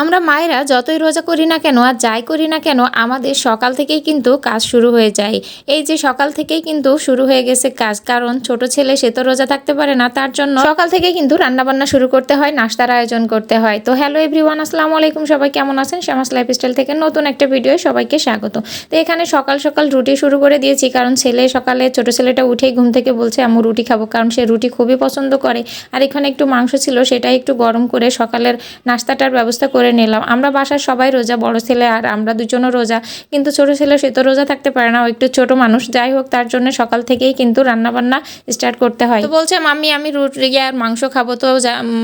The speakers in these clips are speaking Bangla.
আমরা মায়েরা যতই রোজা করি না কেন আর যাই করি না কেন, আমাদের সকাল থেকেই কিন্তু কাজ শুরু হয়ে যায়। এই যে সকাল থেকেই কিন্তু শুরু হয়ে গেছে কাজ, কারণ ছোট ছেলে সে তো রোজা থাকতে পারে না, তার জন্য সকাল থেকেই কিন্তু রান্নাবান্না শুরু করতে হয়, নাস্তার আয়োজন করতে হয়। তো হ্যালো এভরিওয়ান আসসালামু আলাইকুম, সবাই কেমন আছেন? শ্যামাস লাইফস্টাইল থেকে নতুন একটা ভিডিও সবাইকে স্বাগত। তো এখানে সকাল সকাল রুটি শুরু করে দিয়েছি, কারণ ছেলে সকালে, ছোট ছেলেটা উঠেই ঘুম থেকে বলছে আমি রুটি খাব। কারণ সে রুটি খুবই পছন্দ করে। আর এখানে একটু মাংস ছিল, সেটাই একটু গরম করে সকালের নাস্তাটার ব্যবস্থা করে নিলাম। আমরা বাসার সবাই রোজা, বড় ছেলে আর আমরা দুজনও রোজা। কিন্তু ছোট ছেলে সে তো রোজা থাকতে পারে না। ও একটু ছোট মানুষ। যাই হোক, তার জন্য সকাল থেকেই কিন্তু রান্নাবান্না স্টার্ট করতে হয়। তো বলছে, মাম্মি, আমি রুটি আর মাংস খাব। তো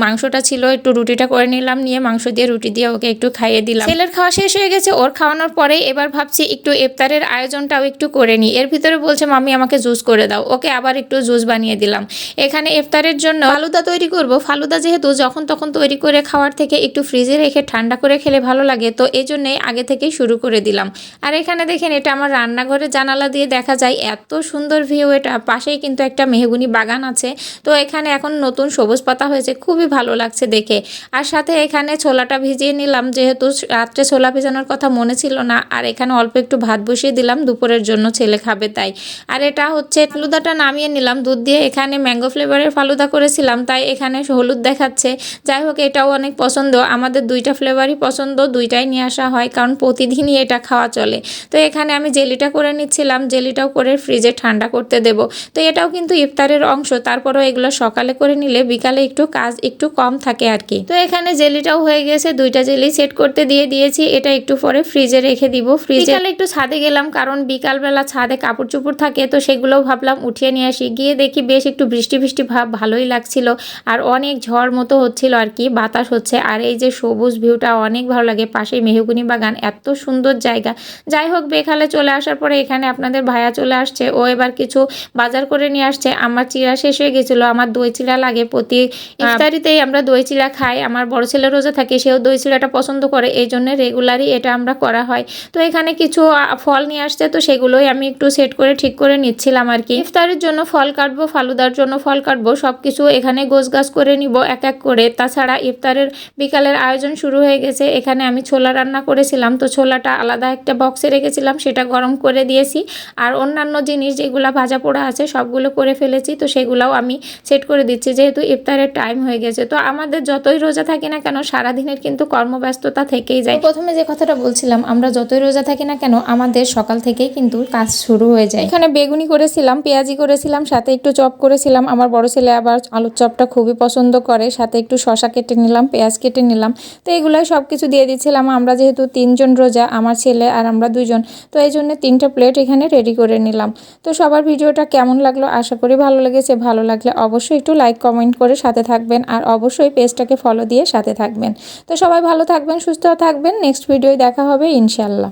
মাংসটা ছিল, একটু রুটিটা করে নিলাম। নিয়ে মাংস দিয়ে রুটি দিয়ে ওকে একটু খাইয়ে দিলাম। ছেলের খাওয়া শেষ হয়ে গেছে। ওর খাওয়ানোর পরে এবার ভাবছি, একটু ইফতারের আয়োজনটাও একটু করে নিই। এর ভিতরে বলছে, মাম্মি, আমাকে জুস করে দাও। ওকে আবার একটু জুস বানিয়ে দিলাম। এখানে ইফতারের জন্য ফালুদা তৈরি করব। ফালুদা যেহেতু যখন তখন তৈরি করে খাওয়ার থেকে একটু ফ্রিজে রেখে ঠান্ডা করে খেলে ভালো লাগে, তো এই জন্যই আগে থেকেই শুরু করে দিলাম। আর এখানে দেখেন এটা আমার রান্নাঘরে জানালা দিয়ে দেখা যায়, এত সুন্দর ভিউ এটা। পাশেই কিন্তু একটা মেহগুনি বাগান আছে, তো এখানে এখন নতুন সবুজ পাতা হয়েছে, খুবই ভালো লাগছে দেখে। আর সাথে এখানে ছোলাটা ভিজিয়ে নিলাম, যেহেতু রাত্রে ছোলা ভেজানোর কথা মনে ছিল না, আর এখানে অল্প একটু ভাত বসিয়ে দিলাম, দুপুরের জন্য ছেলে খাবে তাই। আর এটা হচ্ছে ফালুদাটা নামিয়ে নিলাম, দুধ দিয়ে এখানে ম্যাঙ্গো ফ্লেভারের ফালুদা করেছিলাম, তাই এখানে হলুদ দেখাচ্ছে। যাই হোক, এটাও অনেক পছন্দ, আমাদের দুইটা ফ্লেভারই পছন্দ, দুইটাই নিয়ে আসা হয়, কারণ প্রতিদিনই এটা খাওয়া চলে। তো এখানে আমি জেলিটা করে নিচ্ছিলাম, জেলিটাও করে ফ্রিজে ঠান্ডা করতে দেব। তো এটাও কিন্তু ইফতারের অংশ, তারপরও এগুলো সকালে করে নিলে বিকালে একটু কাজ একটু কম থাকে আর কি। তো এখানে জেলিটাও হয়ে গেছে, দুইটা জেলি সেট করতে দিয়ে দিয়েছি, এটা একটু পরে ফ্রিজে রেখে দিব। ফ্রিজে একটু ছাদে গেলাম, কারণ বিকালবেলা ছাদে কাপড় চোপড় থাকে, তো সেগুলোও ভাবলাম উঠিয়ে নিয়ে আসি। গিয়ে দেখি বেশ একটু বৃষ্টি বৃষ্টি ভাব, ভালোই লাগছিল, আর অনেক ঝড় মতো হচ্ছিল আর কি, বাতাস হচ্ছে, আর এই যে সবুজ ভিউটা অনেক ভালো লাগে। পাশেই মেহগুনি বাগান এত সুন্দর জায়গা। যাই হোক বেখালে চলে আসার পরে এখানে আপনাদের ভাইয়া চলে আসছে। ও এবার কিছু বাজার করে নিয়ে আসছে। আমার চিড়া শেষ হয়ে গেছিল। আমার দই চিড়া লাগে। প্রতি ইফতারিতেই আমরা দই চিড়া খাই। আমার বড় ছেলে রোজা থাকে সেও দই চিড়াটা পছন্দ করে। এই জন্য রেগুলারই এটা আমরা করা হয়। তো এখানে কিছু ফল নিয়ে আসছে। তো সেগুলোই আমি একটু সেট করে ঠিক করে নিচ্ছিলাম আর কি। ইফতারের জন্য ফল কাটবো ফালুদার জন্য ফল কাটবো। সব কিছু এখানে গোছ গাছ করে নিব এক এক করে। তাছাড়া ইফতারের বিকালের আয়োজন শুরু হয়ে গেছে। এখানে আমি ছোলা রান্না করেছিলাম। তো ছোলাটা আলাদা একটা বক্সে রেখেছিলাম। সেটা গরম করে দিয়েছি। আর অন্যান্য জিনিস যেগুলো ভাজা পোড়া আছে সবগুলো করে ফেলেছি। তো সেগুলোও আমি সেট করে দিচ্ছি। যেহেতু ইফতারের টাইম হয়ে গেছে। তো আমাদের যতই রোজা থাকি না কেন সারাদিনের কিন্তু কর্মব্যস্ততা থেকেই যায়। প্রথমে যে কথাটা বলছিলাম আমরা যতই রোজা থাকি না কেন আমাদের সকাল থেকেই কিন্তু কাজ শুরু হয়ে যায়। এখানে বেগুনি করেছিলাম পেঁয়াজি করেছিলাম সাথে একটু চপ করেছিলাম। আমার বড় ছেলে আবার আলুর চপটা খুবই পছন্দ করে। সাথে একটু শশা কেটে নিলাম পেঁয়াজ কেটে নিলাম। তো এগুলাই সব কিছু দিয়ে দিচ্ছিলাম। আমরা যেহেতু তিনজন রোজা, আমার ছেলে আর আমরা দুজন তো এই জন্য তিনটা প্লেট এখানে রেডি করে নিলাম। তো সবার ভিডিওটা কেমন লাগল? আশা করি ভালো লেগেছে। ভালো লাগলে অবশ্যই একটু লাইক কমেন্ট করে সাথে থাকবেন আর অবশ্যই পেজটাকে ফলো দিয়ে সাথে থাকবেন। তো সবাই ভালো থাকবেন, সুস্থ থাকবেন। নেক্সট ভিডিওয় দেখা হবে ইনশাল্লাহ